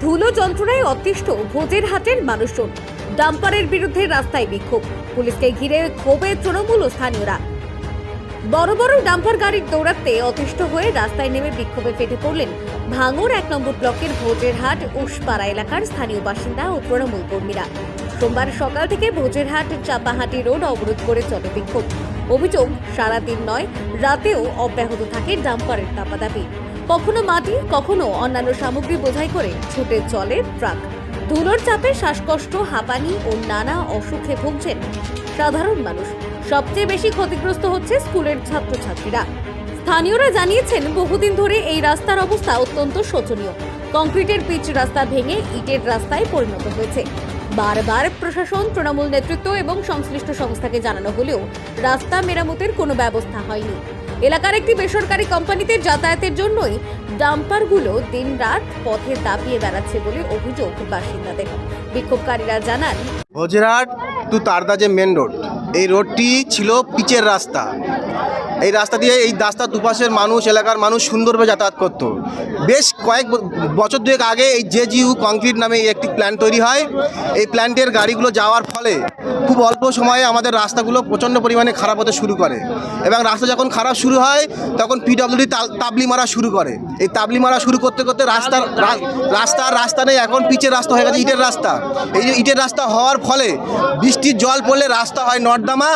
ধুলো যন্ত্রণায় অতিষ্ঠ ভোজের হাটের মানুষজন। ডাম্পারের বিরুদ্ধে রাস্তায় বিক্ষোভ। পুলিশকে ঘিরে ক্ষোভে তৃণমূল স্থানীয়রা। বড় বড় ডাম্পার গাড়ির দৌড়াতে অতিষ্ঠ হয়ে রাস্তায় নেমে বিক্ষোভে ফেটে পড়লেন ভাঙড় এক নম্বর ব্লকের ভোজেরহাট উসপাড়া এলাকার স্থানীয় বাসিন্দা ও তৃণমূল কর্মীরা। সোমবার সকাল থেকে ভোজেরহাট চাপাহাটি রোড অবরোধ করে চলে বিক্ষোভ। অভিযোগ, সারাদিন নয়, রাতেও অব্যাহত থাকে ডাম্পারের দাপাদাপি কখনো মাটি, কখনো অন্যান্য সামগ্রী বোঝাই করে ছুটে চলে ট্রাক। ধুলোর চাপে শ্বাসকষ্ট, হাঁপানি ও নানা অসুখে ভুগছেন সাধারণ মানুষ। সবচেয়ে বেশি ক্ষতিগ্রস্ত হচ্ছে স্কুলের ছাত্রছাত্রীরা। স্থানীয়রা জানিয়েছেন, বহুদিন ধরে এই রাস্তার অবস্থা অত্যন্ত শোচনীয়। কংক্রিটের পিচ রাস্তা ভেঙে ইটের রাস্তায় পরিণত হয়েছে। বারবার প্রশাসন, তৃণমূল নেতৃত্ব এবং সংশ্লিষ্ট সংস্থাকে জানানো হলেও রাস্তা মেরামতের কোনো ব্যবস্থা হয়নি। এলাকার একটি বেসরকারি কোম্পানিতে যাতায়াতের জন্যই ডাম্পারগুলো দিনরাত পথে দাপিয়ে বেড়াচ্ছে বলে অভিযোগ বাসিন্দাদের। বিক্ষোভকারীরা জানান ভোজরাট টু তারদা যে মেন রোড এই রোডটি ছিল পিচের রাস্তা। এই রাস্তা দিয়ে এই রাস্তার দুপাশের মানুষ, এলাকার মানুষ সুন্দরভাবে যাতায়াত করত। বেশ কয়েক বছর দুয়েক আগে এই জে জিউ কংক্রিট নামে একটি প্ল্যান্ট তৈরি হয়। এই প্ল্যান্টের গাড়িগুলো যাওয়ার ফলে খুব অল্প সময়ে আমাদের রাস্তাগুলো প্রচণ্ড পরিমাণে খারাপ হতে শুরু করে এবং রাস্তা যখন খারাপ শুরু হয়, তখন পিডব্লিউডি তাবলি মারা শুরু করে। এই তাবলি মারা শুরু করতে করতে রাস্তার রা- রাস্তার রাস্তা নেই, এখন পিচের রাস্তা হয়ে গেছে, ইটের রাস্তা। এই যে ইটের রাস্তা হওয়ার ফলে বৃষ্টির জল পড়লে রাস্তা হয় নর্দমা,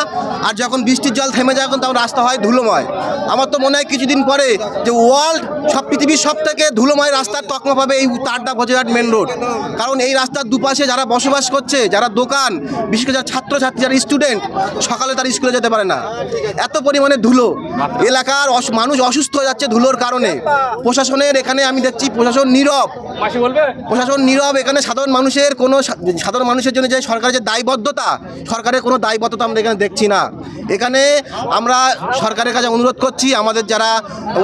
আর যখন বৃষ্টির জল থেমে যায়, তখন রাস্তা হয় ধুলোময়। আমার তো মনে হয় কিছুদিন পরে যে ওয়ার্ল্ড সব পৃথিবীর সব থেকে ধুলোময় রাস্তার তকমা পাবে এই তারডা ভোজরাট মেন রোড কারণ এই রাস্তার দুপাশে যারা বসবাস করছে, যারা দোকান, বিশেষ করে ছাত্রছাত্রী যারা স্টুডেন্ট সকালে তার স্কুলে যেতে পারে না। এত পরিমাণে ধুলো। এলাকার মানুষ অসুস্থ হয়ে যাচ্ছে ধুলোর কারণে। প্রশাসনের এখানে আমি দেখছি প্রশাসন নীরব। প্রশাসন নীরব। এখানে সাধারণ মানুষের কোনো সাধারণ মানুষের জন্য যে সরকারের যে দায়বদ্ধতা সরকারের কোনো দায়বদ্ধতা আমরা এখানে দেখছি না। এখানে আমরা সরকারের কাছে অনুরোধ করছি আমাদের যারা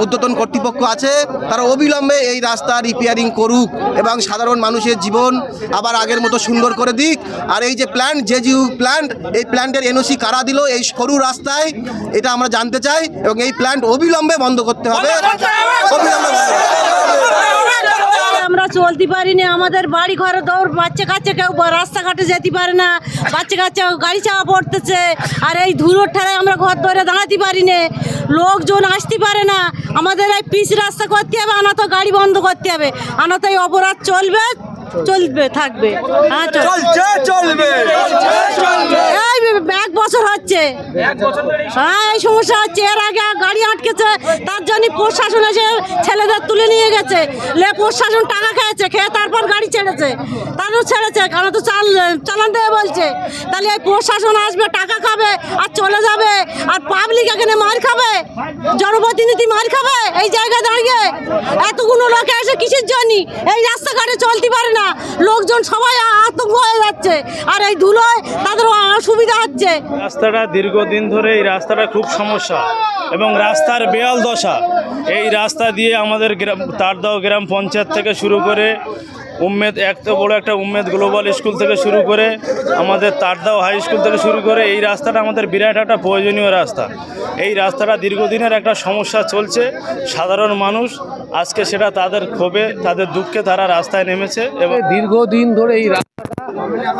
উদ্যতন কর্তৃপক্ষ আছে তারা অবিলম্বে এই রাস্তা রিপেয়ারিং করুক এবং সাধারণ মানুষের জীবন আবার আগের মতো সুন্দর করে দিক। আর এই যে প্ল্যান্ট যে জিউ প্ল্যান্ট এই প্ল্যান্টের এনওসি কারা দিল এই সরু রাস্তায় এটা আমরা জানতে চাই এবং এই প্ল্যান্ট অবিলম্বে বন্ধ করতে হবে। আমরা চলতে পারি না আমাদের বাড়ি ঘরে দৌড় বাচ্চা কাচ্চা কেউ রাস্তাঘাটে যেতে পারে না বাচ্চা কাচ্চা গাড়ি চাওয়া পড়তেছে আর এই ধুলোর ঠেলায় আমরা ঘর ধরে দাঁড়াতে পারি না লোকজন আসতে পারে না আমাদের এই পিচ রাস্তা করতে হবে আনা তো গাড়ি বন্ধ করতে হবে আনা তো এই অপরাধ চলবে। চলবে থাকবে। হ্যাঁ চল- চলবে। এই এক বছর হচ্ছে। হ্যাঁ এই সমস্যা হচ্ছে। এর আগে গাড়ি আটকেছে তার জন্য প্রশাসন এসে ছেলেদের তুলে নিয়ে গেছে। লে প্রশাসন টাকা খেয়েছে খেয়ে তারপর গাড়ি ছেড়েছে। তারও ছেড়েছে কারণ তো চাল চালান দেবে বলছে। তাহলে এই প্রশাসন আসবে টাকা খাবে আর চলে যাবে। আর পাবলিক এখানে মার খাবে? জনপ্রতিনিধি মার খাবে? এতগুলো লোকে এসে কিসের জন্য? এই রাস্তাঘাটে চলতে পারে না। লোকজন সবাই আতঙ্ক হয়ে যাচ্ছে। আর এই ধুলোয় তাদের অসুবিধা হচ্ছে। রাস্তাটা দীর্ঘদিন ধরে এই রাস্তাটা খুব সমস্যা এবং রাস্তার বেয়াল দশা। এই রাস্তা দিয়ে আমাদের গ্রাম তারদাও গ্রাম পঞ্চায়েত থেকে শুরু করে উম্মেদ, এক তো বড় একটা উম্মেদ গ্লোবাল স্কুল থেকে শুরু করে আমাদের তারদাও হাই স্কুল থেকে শুরু করে এই রাস্তাটা আমাদের বিরাট একটা প্রয়োজনীয় রাস্তা। এই রাস্তাটা দীর্ঘদিনের একটা সমস্যা চলছে। সাধারণ মানুষ আজকে সেটা তাদের ক্ষোভে, তাদের দুঃখে তারা রাস্তায় নেমেছে এবং দীর্ঘদিন ধরে এই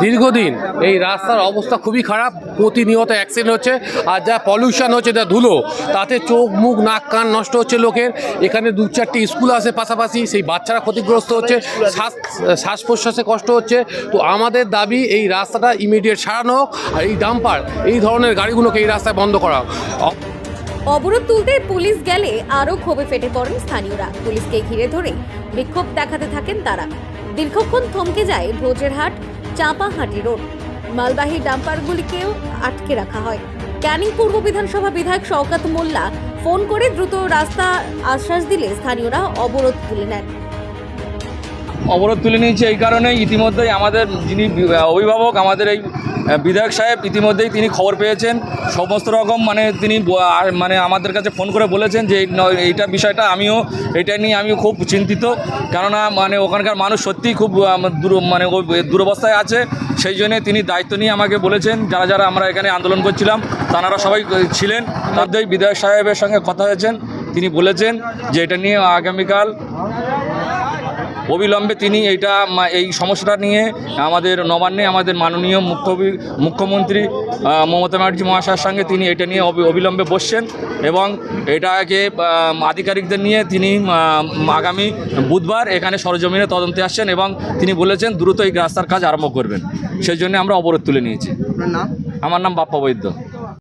দীর্ঘদিন এই রাস্তার অবস্থা খুবই খারাপ, প্রতিনিয়ত অ্যাক্সিডেন্ট হচ্ছে, আর যা পলিউশন হচ্ছে, যা ধুলো, তাতে চোখ, মুখ, নাক, কান নষ্ট হচ্ছে লোকের এখানে দু চারটি স্কুল আছে পাশাপাশি, সেই বাচ্চারা ক্ষতিগ্রস্ত হচ্ছে, শ্বাস শ্বাস প্রশ্বাসে কষ্ট হচ্ছে তো আমাদের দাবি, এই রাস্তাটা ইমিডিয়েট সারানো হোক, আর এই ডাম্পার এই ধরনের গাড়িগুলোকে এই রাস্তায় বন্ধ করা হোক। অবরোধ তুলতে পুলিশ গেলে আরও ক্ষোভে ফেটে পড়েন স্থানীয়রা। পুলিশকে ঘিরে ধরে বিক্ষোভ দেখাতে থাকেন তারা। দীর্ঘক্ষণ থমকে যায় ভোজেরহাট, চাঁপাহাটি রোড। মালবাহী ডাম্পারগুলিকেও আটকে রাখা হয়। ক্যানিং পূর্ব বিধানসভা বিধায়ক শওকাত মোল্লা ফোন করে দ্রুত রাস্তা আশ্বাস দিলে স্থানীয়রা অবরোধ তুলে নেন। অবরোধ তুলে নিয়েছে এই কারণে ইতিমধ্যেই আমাদের যিনি অভিভাবক, আমাদের এই বিধায়ক সাহেব ইতিমধ্যেই তিনি খবর পেয়েছেন। সমস্ত রকম মানে তিনি মানে আমাদের কাছে ফোন করে বলেছেন যে, এই এইটা বিষয়টা আমিও, এটা নিয়ে আমিও খুব চিন্তিত। কেননা মানে ওখানকার মানুষ সত্যিই খুব মানে দুরবস্থায় আছে। সেই জন্য তিনি দায়িত্ব নিয়ে আমাকে বলেছেন, যারা যারা আমরা এখানে আন্দোলন করছিলাম, তারা সবাই ছিলেন। তাদের বিধায়ক সাহেবের সঙ্গে কথা হয়েছেন। তিনি বলেছেন যে, এটা নিয়ে আগামীকাল অবিলম্বে তিনি এইটা এই সমস্যাটা নিয়ে আমাদের নবান্নে আমাদের মাননীয় মুখ্য মুখ্যমন্ত্রী মমতা ব্যানার্জি মহাশয়ের সঙ্গে তিনি এটা নিয়ে অবিলম্বে বসছেন এবং এটাকে আধিকারিকদের নিয়ে তিনি আগামী বুধবার এখানে সরজমিনে তদন্তে আসছেন এবং তিনি বলেছেন দ্রুত এই রাস্তার কাজ আরম্ভ করবেন। সেই জন্য আমরা অবরোধ তুলে নিয়েছি। আমার নাম বাপ্পা বৈদ্য।